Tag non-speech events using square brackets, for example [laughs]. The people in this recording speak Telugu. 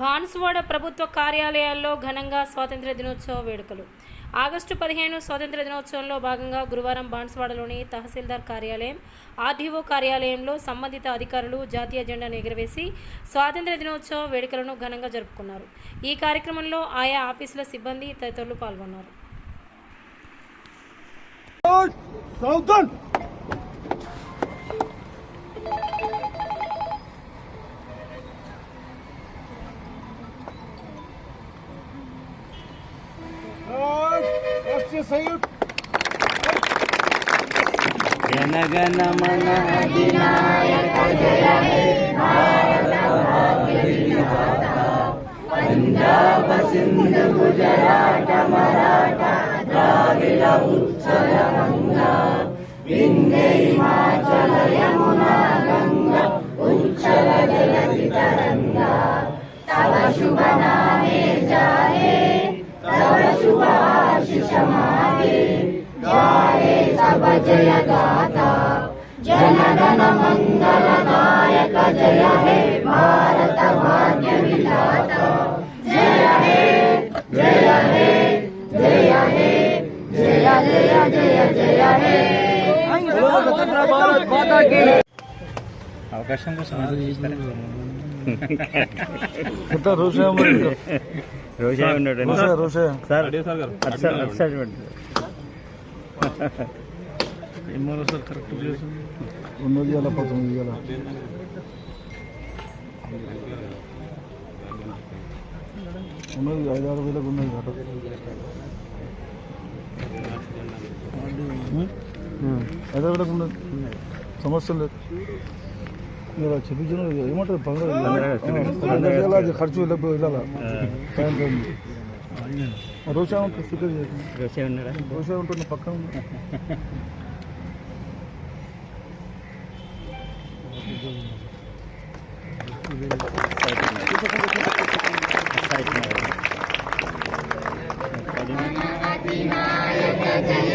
బాన్సువాడ ప్రభుత్వ కార్యాలయాల్లో ఘనంగా స్వాతంత్ర దినోత్సవ వేడుకలు. ఆగస్టు పదిహేను స్వాతంత్ర దినోత్సవంలో భాగంగా గురువారం బాన్సువాడలోని తహసీల్దార్ కార్యాలయం ఆర్డీఓ కార్యాలయంలో సంబంధిత అధికారులు జాతీయ జెండాను ఎగురవేసి స్వాతంత్ర దినోత్సవ వేడుకలను ఘనంగా జరుపుకున్నారు. ఈ కార్యక్రమంలో ఆయా ఆఫీసుల సిబ్బంది తదితరులు పాల్గొన్నారు. సయూట్ జనగణ మన అధినాయక జయ పంజాబ సింధు గుజరాట మరాఠా ద్రావిడ హిమాచల యమునా గంగా ఉచ్చల జల శుభనా मागे जाहे तव जय गाथा जनगण मंगलदायक जय हे भारत भाग्य विधाता जय हे जय हे जय हे जय जय जय जय हे भारत माता की అవకాశం కోసం [laughs] రోజా ఉన్నాడు. సార్. సార్ కరెక్ట్ ఉన్నది ఇలా పంతొమ్మిది ఇలా ఉన్నది ఐదు ఆరు వేలకు ఉన్నది అట. ఐదు వేలకు ఉన్నది. సమస్య లేదు. చూపించిన ఏమంటారు? పంద్రహ ఖర్చు వెళ్ళాలా? రోషా ఉంటుంది ఫికర్ చేయండి. రోషా ఉంటుంది పక్కన వినాయక జయ